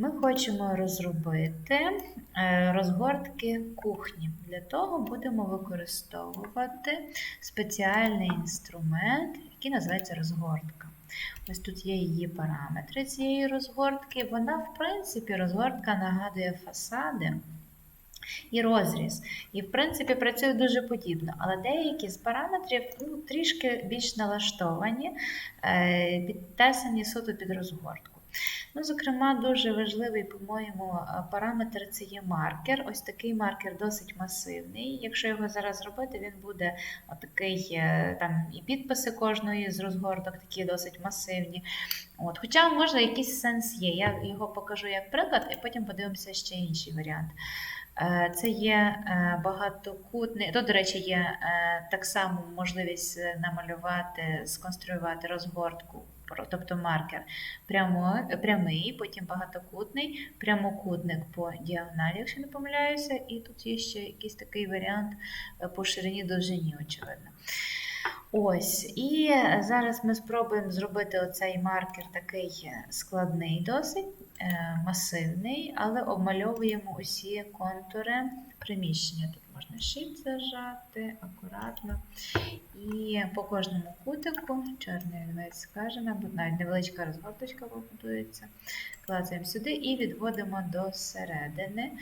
Ми хочемо розробити е, розгортки кухні. Для того будемо використовувати спеціальний інструмент, який називається розгортка. Ось тут є її параметри цієї розгортки. Вона, в принципі, розгортка нагадує фасади і розріз. І, в принципі, працює дуже подібно, але деякі з параметрів ну, трішки більш налаштовані, е, підтесані суто під розгортку. Ну, Зокрема, дуже важливий, по-моєму, параметр це є маркер. Ось такий маркер досить масивний. Якщо його зараз зробити, він буде такий, е, там і підписи кожної з розгорток такі досить масивні. От. Хоча, може, якийсь сенс є. Я його покажу як приклад, і потім подивимося ще інший варіант. Е, це є е, багатокутний. Тут, до речі, є так само можливість намалювати, сконструювати розгортку тобто маркер прямо, прямий, потім багатокутний, прямокутник по діагоналі, якщо не помиляюся, і тут є ще якийсь такий варіант е, по ширині довжині, очевидно. Ось, і зараз ми спробуємо зробити оцей маркер такий складний, досить е, масивний, але обмальовуємо усі контури приміщення. Можна Shift зажати акуратно. І по кожному кутику, чорний весь скажена, бо навіть невеличка розгорточка побудується. Клацаємо сюди і відводимо до середини.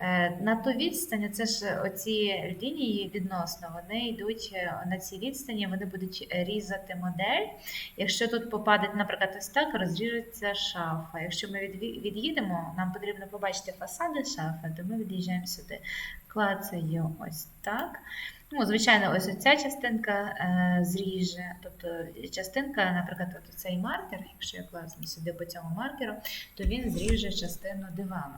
Е, на ту відстань, це ж оці лінії відносно, вони йдуть е, на цій відстані, вони будуть різати модель. Якщо тут попаде, наприклад, ось так, розріжеться шафа. Якщо ми від'їдемо, нам потрібно побачити фасади шафи, то ми від'їжджаємо сюди. Клацаю ось так. Ну, Звичайно, ось ця частинка е, зріже, тобто частинка, наприклад, от цей маркер, якщо я класну сюди по цьому маркеру, то він зріже частину дивану.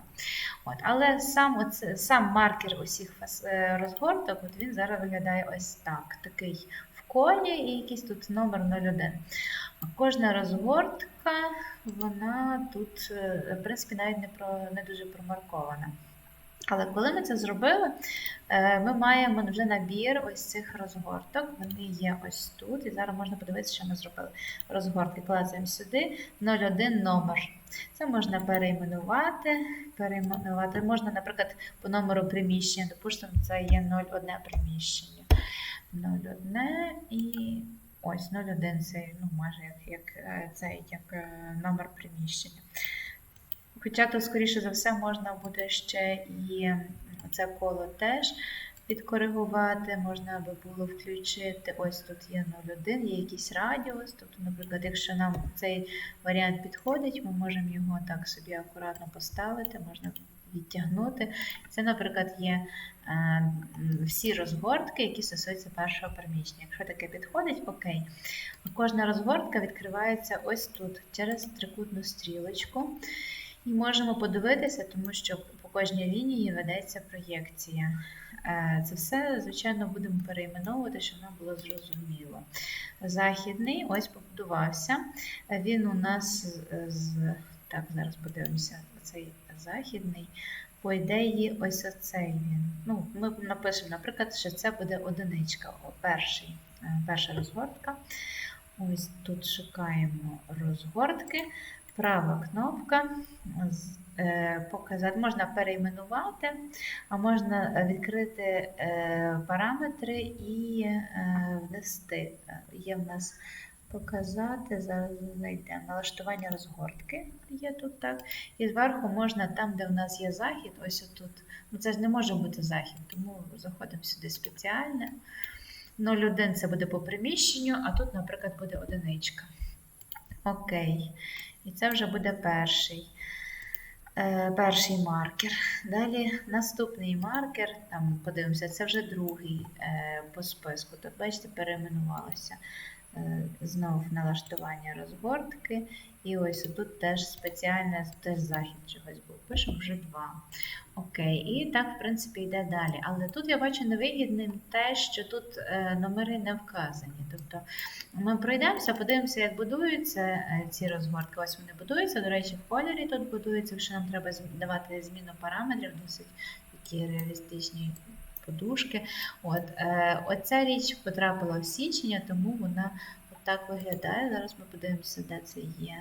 От, Але сам оце, сам маркер усіх е, розгорток, от він зараз виглядає ось так. Такий в колі і якийсь тут номер 01. Кожна розгортка, вона тут, е, в принципі, навіть не, про, не дуже промаркована. Але коли ми це зробили, е, ми маємо вже набір ось цих розгорток. Вони є ось тут. І зараз можна подивитися, що ми зробили. Розгортки клацаємо сюди 01 номер. Це можна перейменувати. перейменувати. Можна, наприклад, по номеру приміщення. Допустимо, це є 01 приміщення. 01 і ось 01 це ну, майже як, як, е, це як е, номер приміщення. Хоча то, скоріше за все, можна буде ще і це коло теж підкоригувати, можна би було включити, ось тут є 0,1, є якийсь радіус. Тобто, наприклад, якщо нам цей варіант підходить, ми можемо його так собі акуратно поставити, можна відтягнути. Це, наприклад, є е, всі розгортки, які стосуються першого приміщення. Якщо таке підходить, окей. Кожна розгортка відкривається ось тут через трикутну стрілочку. І можемо подивитися, тому що по кожній лінії ведеться проєкція. Е, це все, звичайно, будемо перейменовувати, щоб нам було зрозуміло. Західний ось побудувався. Він у нас з. Так, зараз подивимося, цей західний. По ідеї, ось оцей він. Ну, Ми напишемо, наприклад, що це буде одиничка, перший, е, перша розгортка. Ось тут шукаємо розгортки права кнопка е, показати, можна перейменувати, а можна відкрити е, параметри і е, внести. Є в нас показати, зараз знайдемо налаштування розгортки. Є тут так. І зверху можна, там, де в нас є захід, ось тут. Ну це ж не може бути захід, тому заходимо сюди спеціально. 0,1 це буде по приміщенню, а тут, наприклад, буде одиничка. Окей. І це вже буде перший е, перший маркер. Далі наступний маркер, там подивимося, це вже другий е, по списку. Тут, бачите, перейменувалося. Е, знов налаштування розгортки. І ось тут теж спеціальне теж захід чогось був. Пишемо вже два. Окей, і так, в принципі, йде далі. Але тут я бачу невигідним те, що тут е, номери не вказані. Тобто ми пройдемося, подивимося, як будуються е, ці розгортки. Ось вони будуються. До речі, в кольорі тут будуються, якщо нам треба давати зміну параметрів, досить такі реалістичні подушки. От, е, Оця річ потрапила в січення, тому вона отак виглядає. Зараз ми подивимося, де це є.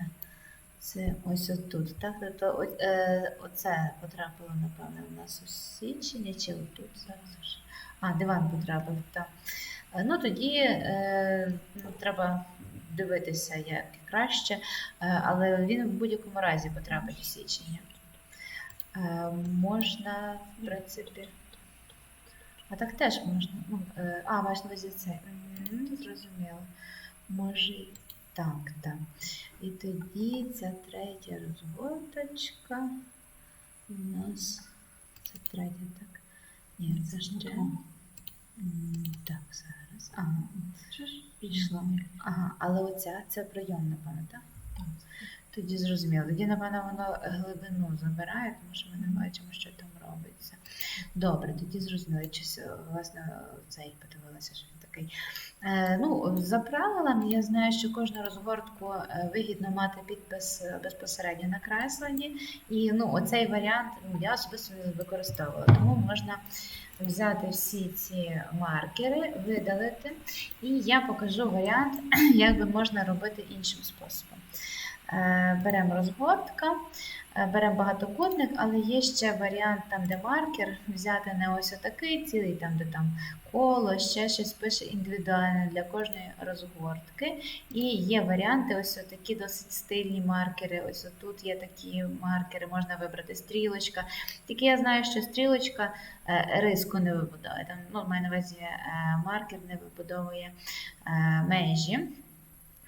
Це ось отут. Так, тобто о- е, оце потрапило, напевно, у нас у січення чи отут зараз. А, диван потрапив, так. Е, Ну тоді е, ну, треба дивитися, як краще, е, але він в будь-якому разі потрапить у січення. Е, можна, в принципі. А так теж можна. Ну, е, а, маєш на увазі це. Зрозуміло. Може і так, так. І тоді ця третя розгорточка у нас. Це третя, так. Ні, це ще. М, Так, зараз. Ага, пішла. Ага, але оця це прийом, напевно, так? Тоді зрозуміло. Тоді, напевно, воно глибину забирає, тому що ми не бачимо, що там робиться. Добре, тоді зрозуміло. Чи с- власне цей подивилася, що він такий. Е, ну, за правилами, я знаю, що кожну розгортку е, вигідно мати підпис е, безпосередньо накреслені. І ну, оцей варіант ну, я особисто не використовувала. Тому можна взяти всі ці маркери, видалити, і я покажу варіант, як би можна робити іншим способом. Е, Беремо розгортка, е, беремо багатокутник, але є ще варіант там, де маркер, взяти не ось отакий цілий, там, де там коло, ще щось пише індивідуально для кожної розгортки. І є варіанти, ось такі досить стильні маркери. Ось тут є такі маркери, можна вибрати стрілочка. Тільки я знаю, що стрілочка е, риску не вибудовує. Там, ну, маю на увазі маркер не вибудовує межі.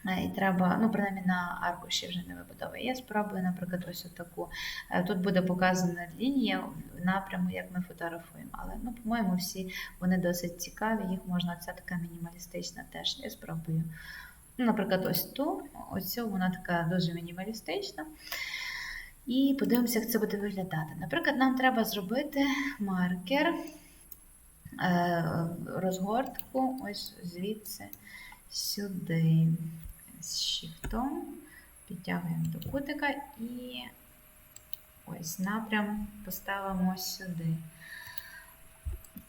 Е, І треба, ну, принаймні на аркуші вже не вибудовує. Я спробую, наприклад, ось таку. Тут буде показана лінія напряму, як ми фотографуємо. Але, ну, по-моєму, всі вони досить цікаві, їх можна, ця така мінімалістична теж. Я спробую. Ну, наприклад, ось ту, ось вона така дуже мінімалістична. І подивимося, як це буде виглядати. Наприклад, нам треба зробити маркер, е, розгортку ось звідси сюди. З шифтом підтягуємо до кутика і ось напрям поставимо сюди.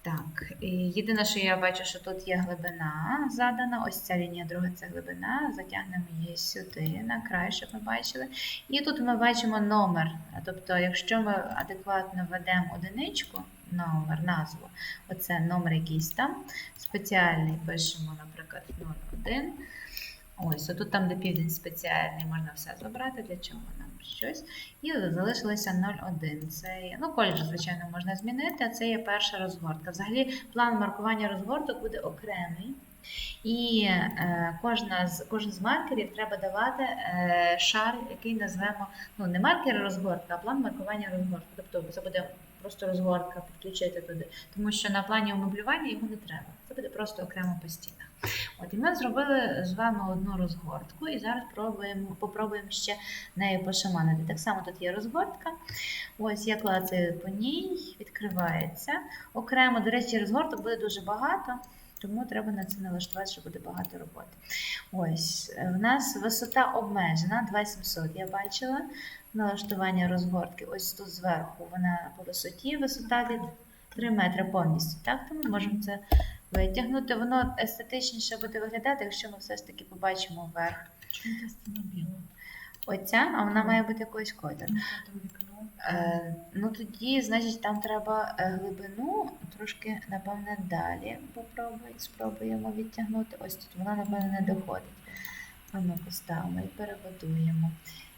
Так, єдине, що я бачу, що тут є глибина задана. Ось ця лінія друга це глибина. Затягнемо її сюди, на край, щоб ми бачили. І тут ми бачимо номер. Тобто, якщо ми адекватно введемо одиничку, номер, назву, оце номер якийсь там, спеціальний пишемо, наприклад, 01. Ось, отут там, де південь спеціальний, можна все забрати, для чого нам щось. І залишилося 0,1. Це ну, колір, звичайно, можна змінити, а це є перша розгортка. Взагалі, план маркування розгорток буде окремий. І е, кожна з, кожен з маркерів треба давати е, шар, який назвемо ну, не маркер розгортка, а план маркування розгортки. Тобто це буде просто розгортка, підключити туди. Тому що на плані умеблювання його не треба. Це буде просто окремо по стінах. От і ми зробили з вами одну розгортку, і зараз пробуємо, попробуємо ще нею пошаманити. Так само тут є розгортка. Ось я клацаю по ній, відкривається. Окремо, до речі, розгорток буде дуже багато. Тому треба на це налаштувати, що буде багато роботи.Ось, у нас висота обмежена 2700. Я бачила налаштування розгортки. Ось тут зверху вона по висоті, висота від 3 метри повністю. Так, то ми можемо це витягнути. Воно естетичніше буде виглядати, якщо ми все ж таки побачимо вверх. Чому ти встановила? Оця, а вона має бути якоїсь кольору. Ну. Е, ну тоді, значить, там треба е, глибину трошки, напевне, далі попробуй, спробуємо відтягнути. Ось тут вона, напевне, не доходить. А ми поставимо і перебудуємо.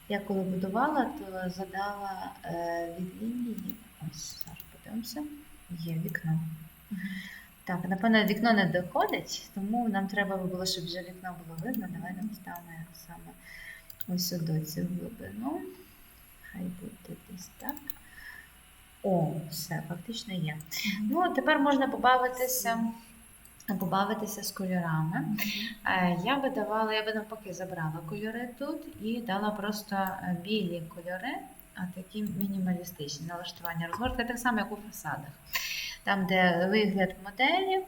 Я коли будувала, то задала е, від лінії. Ось зараз подивимося. Є вікно. Так, напевно, вікно не доходить, тому нам треба було, щоб вже вікно було видно. Давай ми поставимо саме ось сюди цю глибину. Хай буде десь так. О, все, фактично є. Ну, тепер можна побавитися, побавитися з кольорами. Е, Я би давала, я би навпаки забрала кольори тут і дала просто е, білі кольори, а такі мінімалістичні налаштування розгортки, так само, як у фасадах. Там, де вигляд моделі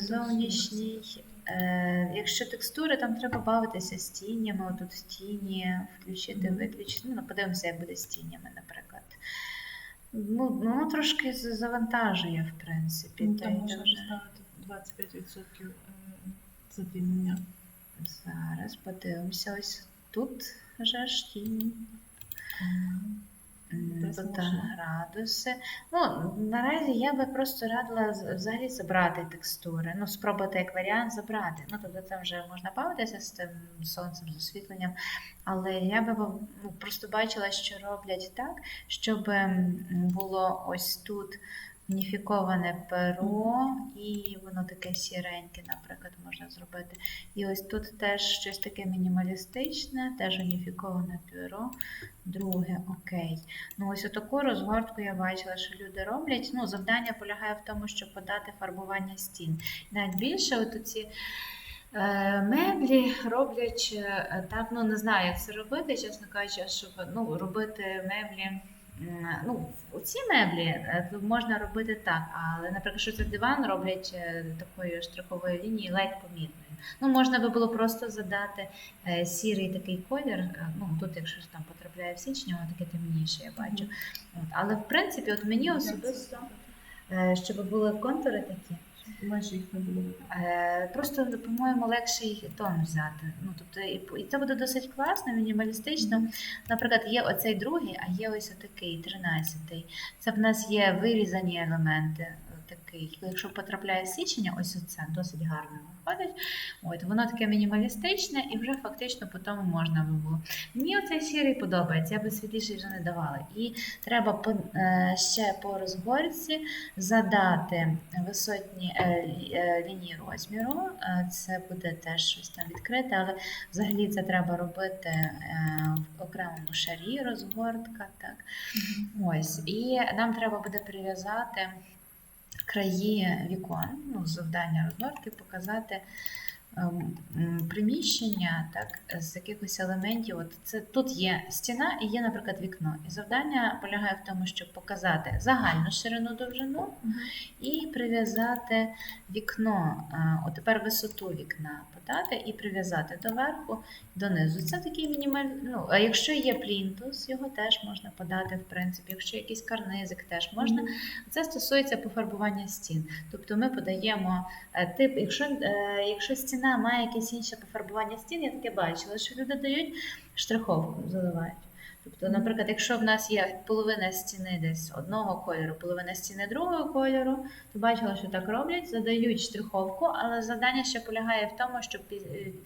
зовнішній. Е, Якщо текстури, там треба бавитися з тінями. Отут в тіні включити, виключити. Ну, подивимося, як буде з тінями, наприклад. Ну, ну воно трошки завантажує, в принципі. Ну, там можна дуже. поставити 25% е, затемнення. Зараз подивимося. Ось тут же ж тінь. Градуси. Ну, наразі я би просто радила взагалі забрати текстури. Ну, спробувати як варіант забрати. Ну, тобто там вже можна бавитися з тим сонцем, з освітленням. Але я би ну, просто бачила, що роблять так, щоб було ось тут уніфіковане перо, і воно таке сіреньке, наприклад, можна зробити. І ось тут теж щось таке мінімалістичне, теж уніфіковане перо. Друге, окей. Ну, ось таку розгортку я бачила, що люди роблять. Ну, завдання полягає в тому, щоб подати фарбування стін. Навіть більше, от ці е, меблі роблять е, так, ну не знаю, як це робити, чесно кажучи, щоб ну, робити меблі. Ну, ці меблі е, можна робити так, але, наприклад, що це диван роблять е, такою штриховою лінією, ледь помітною. Ну, можна би було просто задати е, сірий такий колір. Ну, тут, якщо там потрапляє в січні, воно таке темніше, я бачу. От. Але в принципі, от мені особисто, щоб були контури такі, Майже їх не було е, просто, по-моєму, легше їх тон взяти. Ну, тобто, і, і це буде досить класно, мінімалістично. Наприклад, є оцей другий, а є ось отакий, тринадцятий. Це в нас є вирізані елементи. е, Такий, якщо потрапляє січення, ось оце досить гарно виходить. От воно таке мінімалістичне, і вже фактично по тому можна би було. Мені оцей сірий подобається, я би світліший вже не давала. І треба по, е, ще по розгорці задати висотні е, е, лінії розміру. Це буде теж щось там відкрите, але взагалі це треба робити е, в окремому шарі розгортка. Так. Ось. І нам треба буде прив'язати краї вікон, ну, завдання розгортки, показати ем, приміщення так, з якихось елементів. От це, тут є стіна і є, наприклад, вікно. І завдання полягає в тому, щоб показати загальну ширину довжину і прив'язати вікно, а, от тепер висоту вікна подати і прив'язати доверху, донизу. Це такий мінімальний. Ну, а якщо є плінтус, його теж можна подати, в принципі. Якщо якийсь карнизик, теж можна. Це стосується пофарбування стін. Тобто ми подаємо е, тип, якщо, е, якщо стіна має якесь інше пофарбування стін, я таке бачила, що люди дають штриховку, заливають. Тобто, наприклад, якщо в нас є половина стіни десь одного кольору, половина стіни другого кольору, то бачила, що так роблять, задають штриховку, але завдання ще полягає в тому, щоб е,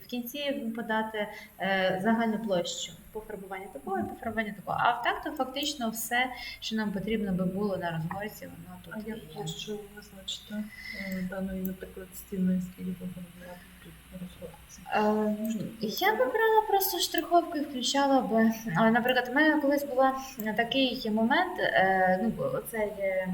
в кінці подати е, загальну площу пофарбування такого і пофарбування такого. А так то фактично все, що нам потрібно би було на розгорці, воно тут А як площу визначити е, даної, наприклад, стіни, скільки розгортці? Е, Я би брала просто штриховку і включала би. Але, наприклад, у мене колись був такий момент, е, ну, це є.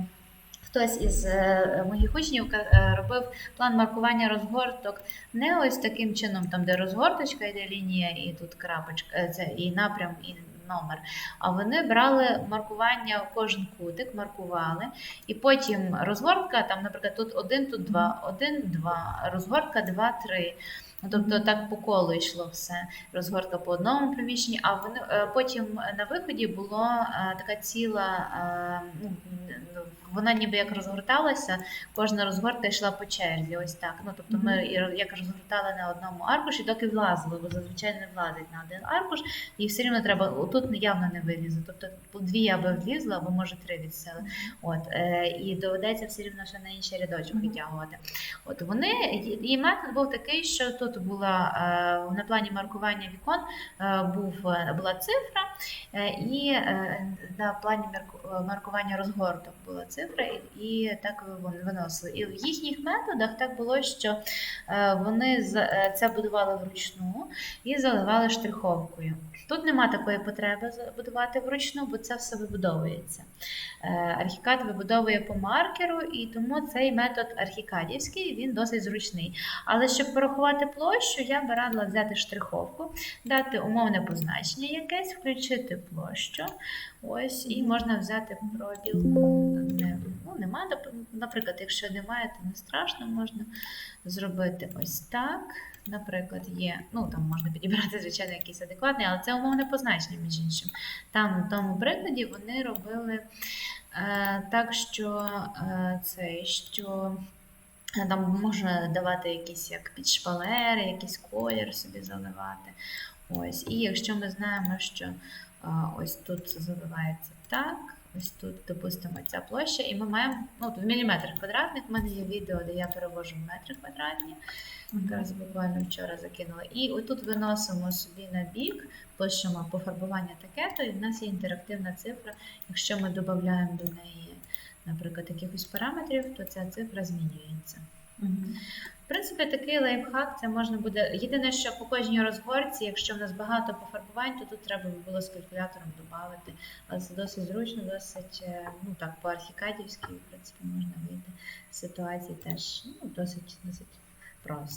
Хтось із е, моїх учнів робив план маркування розгорток не ось таким чином, там де розгорточка йде лінія, і тут крапочка, це і напрям, і номер. А вони брали маркування кожен кутик, маркували. І потім розгортка, там, наприклад, тут один, тут 2, 1, 2, розгортка 2, 3. Тобто так по колу йшло все. Розгортка по одному приміщенні, а вони е, потім на виході була е, така ціла, е, ну, вона ніби як розгорталася, кожна розгортка йшла по черзі. Ось так. Ну тобто ми як розгортали на одному аркуші, доки влазили, бо зазвичай не влазить на один аркуш, і все рівно треба тут явно не вилізе. Тобто по дві я би влізла, або може три від сили. От е, і доведеться все рівно ще на інший рядочок Мгм. витягувати. От вони і метод був такий, що тут була е, на плані маркування вікон е, був е, була цифра, і на плані маркування розгорток була цифра, і, так вони виносили. І в їхніх методах так було, що вони це будували вручну і заливали штриховкою. Тут нема такої потреби будувати вручну, бо це все вибудовується. Архікад вибудовує по маркеру, і тому цей метод архікадівський він досить зручний. Але щоб порахувати площу, я би радила взяти штриховку, дати умовне позначення якесь, включити площу. Ось, і можна взяти пробіл. Не, ну, нема, наприклад, якщо немає, то не страшно, можна зробити ось так. Наприклад, є, ну там можна підібрати, звичайно, якийсь адекватний, але це умовне позначення, між іншим. Там в тому прикладі вони робили е, так, що е, це, що там можна давати якісь як під шпалери, якийсь колір собі заливати. Ось. І якщо ми знаємо, що а, ось тут заливається так, ось тут, допустимо, ця площа, і ми маємо ну, в міліметрах квадратних. У мене є відео, де я перевожу в метри квадратні. Якраз буквально вчора закинула. І отут виносимо собі на бік, пишемо пофарбування таке, то і в нас є інтерактивна цифра. Якщо ми додаємо до неї, наприклад, якихось параметрів, то ця цифра змінюється. В принципі, такий лайфхак це можна буде. Єдине, що по кожній розгорці, якщо в нас багато пофарбувань, то тут треба було з калькулятором додати. Але це досить зручно, досить е, ну так, по архікадівськи, в принципі, можна вийти з ситуації теж ну, досить, досить просто.